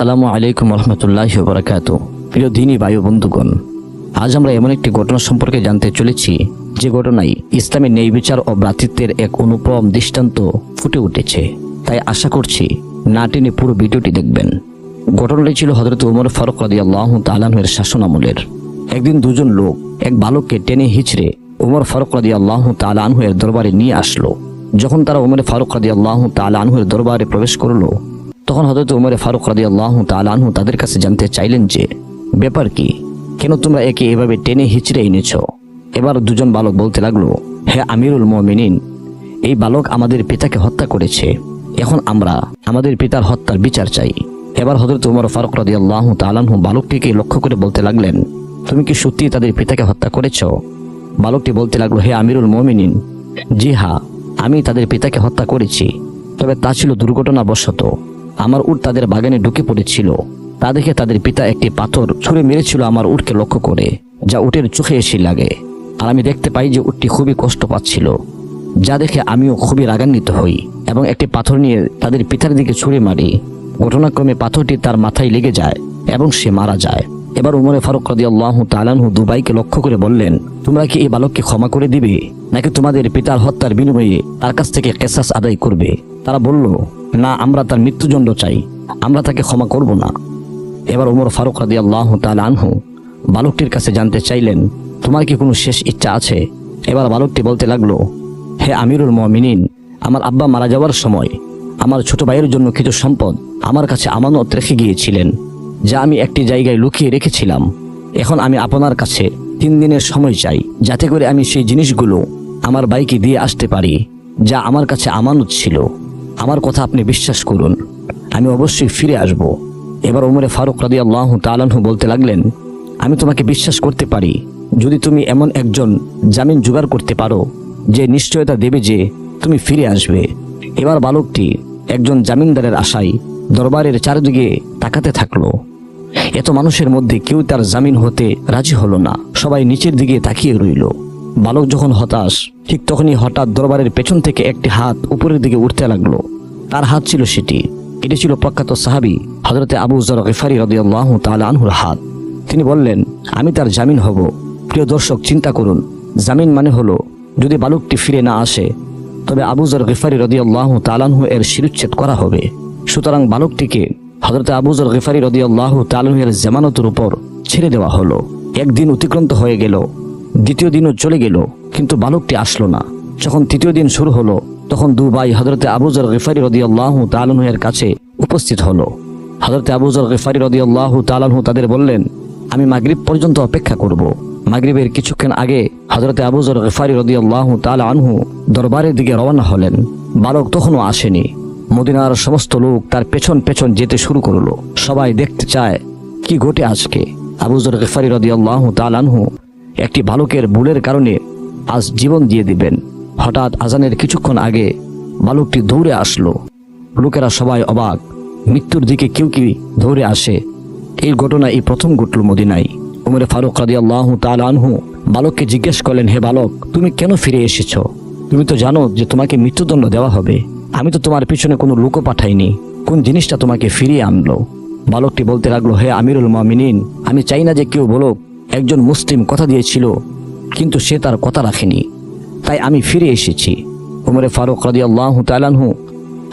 আসসালামু আলাইকুম রহমতুল্লাহ বরাকাত প্রিয় দিনী বায়ু বন্ধুগণ, আজ আমরা এমন একটি ঘটনা সম্পর্কে জানতে চলেছি, যে ঘটনায় ইসলামের ন্যায় বিচার ও ভ্রাতৃত্বের এক অনুপম দৃষ্টান্ত ফুটে উঠেছে। তাই আশা করছি না টেনে পুরো ভিডিওটি দেখবেন। ঘটনাটি ছিল হজরত উমর ফারুক রাদি আল্লাহ তালাহের শাসন আমলের একদিন দুজন লোক এক বালককে টেনে হিচড়ে উমর ফারুক রাদি আল্লাহ তালানহের দরবারে নিয়ে আসলো। যখন তারা উমর ফারুক রাদি আল্লাহ তালানহের দরবারে প্রবেশ করল তখন হজরত উমরে ফারুক রাদি আল্লাহ তালানহু তাদের কাছে জানতে চাইলেন যে, ব্যাপার কি? কেন তোমরা একে এভাবে টেনে হিচড়ে এনেছ? এবার দুজন বালক বলতে লাগল, হে আমিরুল মমিনিন, এই বালক আমাদের পিতাকে হত্যা করেছে। এখন আমরা আমাদের পিতার হত্যার বিচার চাই। এবার হজরত উমর ফারুক রাদি আল্লাহ তালানহু বালকটিকে লক্ষ্য করে বলতে লাগলেন, তুমি কি সত্যি তাদের পিতাকে হত্যা করেছ? বালকটি বলতে লাগল, হে আমিরুল মমিনিন, জি হা আমি তাদের পিতাকে হত্যা করেছি, তবে তা ছিল দুর্ঘটনাবশত। আমার উট তাদের বাগানে ঢুকে পড়েছিল। তা দেখে তাদের পিতা একটি পাথর ছুঁড়ে মেরেছিল আমার উটকে লক্ষ্য করে, যা উটের চোখে এসে লাগে। আর আমি দেখতে পাই যে উটটি খুবই কষ্ট পাচ্ছিল, যা দেখে আমিও খুবই রাগান্বিত হই এবং একটি পাথর নিয়ে তাদের পিতার দিকে ছুঁড়ে মারি। ঘটনাক্রমে পাথরটি তার মাথায় লেগে যায় এবং সে মারা যায়। এবার উমরে ফারুক রাদি আল্লাহ তালানহু দুবাইকে লক্ষ্য করে বললেন, তোমরা কি এই বালককে ক্ষমা করে দিবে, নাকি তোমাদের পিতার হত্যার বিনিময়ে তার কাছ থেকে কেসাস আদায় করবে? তারা বলল না, আমরা তার মৃত্যুদণ্ড চাই। আমরা তাকে ক্ষমা করব না। এবার উমর ফারুক রাদি আল্লাহ তালানহু বালকটির কাছে জানতে চাইলেন, তোমার কি কোনো শেষ ইচ্ছা আছে? এবার বালকটি বলতে লাগল, হে আমিরুল মমিনিন, আমার আব্বা মারা যাওয়ার সময় আমার ছোট ভাইয়ের জন্য কিছু সম্পদ আমার কাছে আমানত রেখে গিয়েছিলেন, যা আমি একটি জায়গায় লুকিয়ে রেখেছিলাম। এখন আমি আপনার কাছে তিন দিনের সময় চাই, যাতে করে আমি সেই জিনিসগুলো আমার বাইকে দিয়ে আসতে পারি, যা আমার কাছে আমানত ছিল। আমার কথা আপনি বিশ্বাস করুন। আমি অবশ্যই ফিরে আসব। এবার ওমরে ফারুক রাদি আল্লাহ তালানহু বলতে লাগলেন, আমি তোমাকে বিশ্বাস করতে পারি। যদি তুমি এমন একজন জামিন জোগাড় করতে পারো, যে নিশ্চয়তা দেবে যে তুমি ফিরে আসবে। এবার বালকটি একজন জামিনদারের আশায় দরবারের চারিদিকে তাকাতে থাকল। এত মানুষের মধ্যে কেউ তার জামিন হতে রাজি হলো না। সবাই নিচের দিকে তাকিয়ে রইল। বালক যখন হতাশ, ঠিক তখনই হঠাৎ দরবারের পেছন থেকে একটি হাত উপরের দিকে উঠতে লাগল। তার হাত ছিল সেটি। এটি ছিল প্রখ্যাত সাহাবি হজরতে আবু জর গেফারি রদিয়াল্লাহ তাল আনহুর হাত। তিনি বললেন, আমি তার জামিন হব। প্রিয় দর্শক, চিন্তা করুন। জামিন মানে হলো, যদি বালকটি ফিরে না আসে, তবে আবুজর গেফারি রদিয়াল্লাহ তালানহু এর শিরুচ্ছেদ করা হবে। সুতরাং বালকটিকে হজরতে আবুজর গেফারি রদিয়াল্লাহ তালানহু এর জামানতের উপর ছেড়ে দেওয়া হলো। একদিন অতিক্রান্ত হয়ে গেল, দ্বিতীয় দিনও চলে গেল, কিন্তু বালকটি আসলো না। যখন তৃতীয় দিন শুরু হলো তখন দু ভাই হজরতে আবুজর গেফারি রদিয়াল্লাহ তালানহু এর কাছে উপস্থিত হলো। হজরতে আবুজর গেফারি রদিয়াল্লাহ তালানহু তাদের বললেন, আমি মাগরিব পর্যন্ত অপেক্ষা করব। মাগরিবের কিছুক্ষণ আগে হজরতে আবুজর গেফারি রদিয়াল্লাহ তাল আনহু দরবারের দিকে রওনা হলেন। বালক তখনও আসেনি। মদিনার সমস্ত লোক তার পেছন পেছন যেতে শুরু করল। সবাই দেখতে চায়, কি ঘটে আজকে? আবুজর গেফারি রদিয়াল্লাহ তাল আনহু, একটি বালকের ভুলের কারণে আজ জীবন দিয়ে দিবেন। হঠাৎ আজানের কিছুক্ষণ আগে বালকটি দৌড়ে আসলো। লোকেরা সবাই অবাক। মৃত্যুর দিকে কেউ কি দৌড়ে আসে? এই ঘটনা এই প্রথম ঘটল মদিনায়। উমরে ফারুক রাদি আল্লাহ আনহু বালককে জিজ্ঞেস করলেন, হে বালক, তুমি কেন ফিরে এসেছ? তুমি তো জানো যে তোমাকে মৃত্যুদণ্ড দেওয়া হবে। আমি তো তোমার পিছনে কোনো লোকও পাঠাইনি। কোন জিনিসটা তোমাকে ফিরিয়ে আনলো? বালকটি বলতে লাগল, হে আমিরুল মামিনিন, আমি চাই না যে কেউ বলুক, একজন মুসলিম কথা দিয়েছিল, কিন্তু সে তার কথা রাখেনি। তাই আমি ফিরে এসেছি। উমরে ফারুক রাদি আল্লাহ তালানহু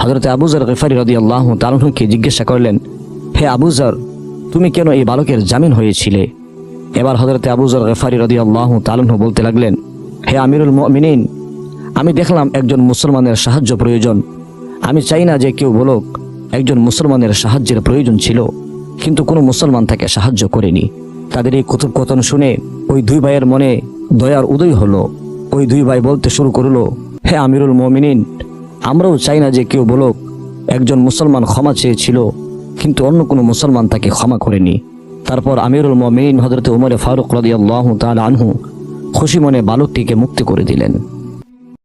হজরতে আবুজার গেফারি রদি আল্লাহ তালানহুকে জিজ্ঞাসা করলেন, হে আবুজার তুমি কেন এই বালকের জামিন হয়েছিলে? এবার হজরতে আবুজর গেফারি রদি আল্লাহ তালুহ বলতে লাগলেন, হে আমিরুল মিনিন আমি দেখলাম একজন মুসলমানের সাহায্য প্রয়োজন। আমি চাই না যে কেউ বলুক, একজন মুসলমানের সাহায্যের প্রয়োজন ছিল, কিন্তু কোনো মুসলমান তাকে সাহায্য করেনি। তাদের এই কথোপকথন শুনে ওই দুই ভাইয়ের মনে দয়ার উদয় হলো। ওই দুই ভাই বলতে শুরু করল, হে আমিরুল মমিনিন, আমরাও চাই না যে কেউ বলুক, একজন মুসলমান ক্ষমা চেয়েছিল, কিন্তু অন্য কোনো মুসলমান তাকে ক্ষমা করেনি। তারপর আমিরুল মমিন হজরত উমরে ফারুক রদিয়াল্লাহ তাল আনহু খুশি মনে বালকটিকে মুক্তি করে দিলেন।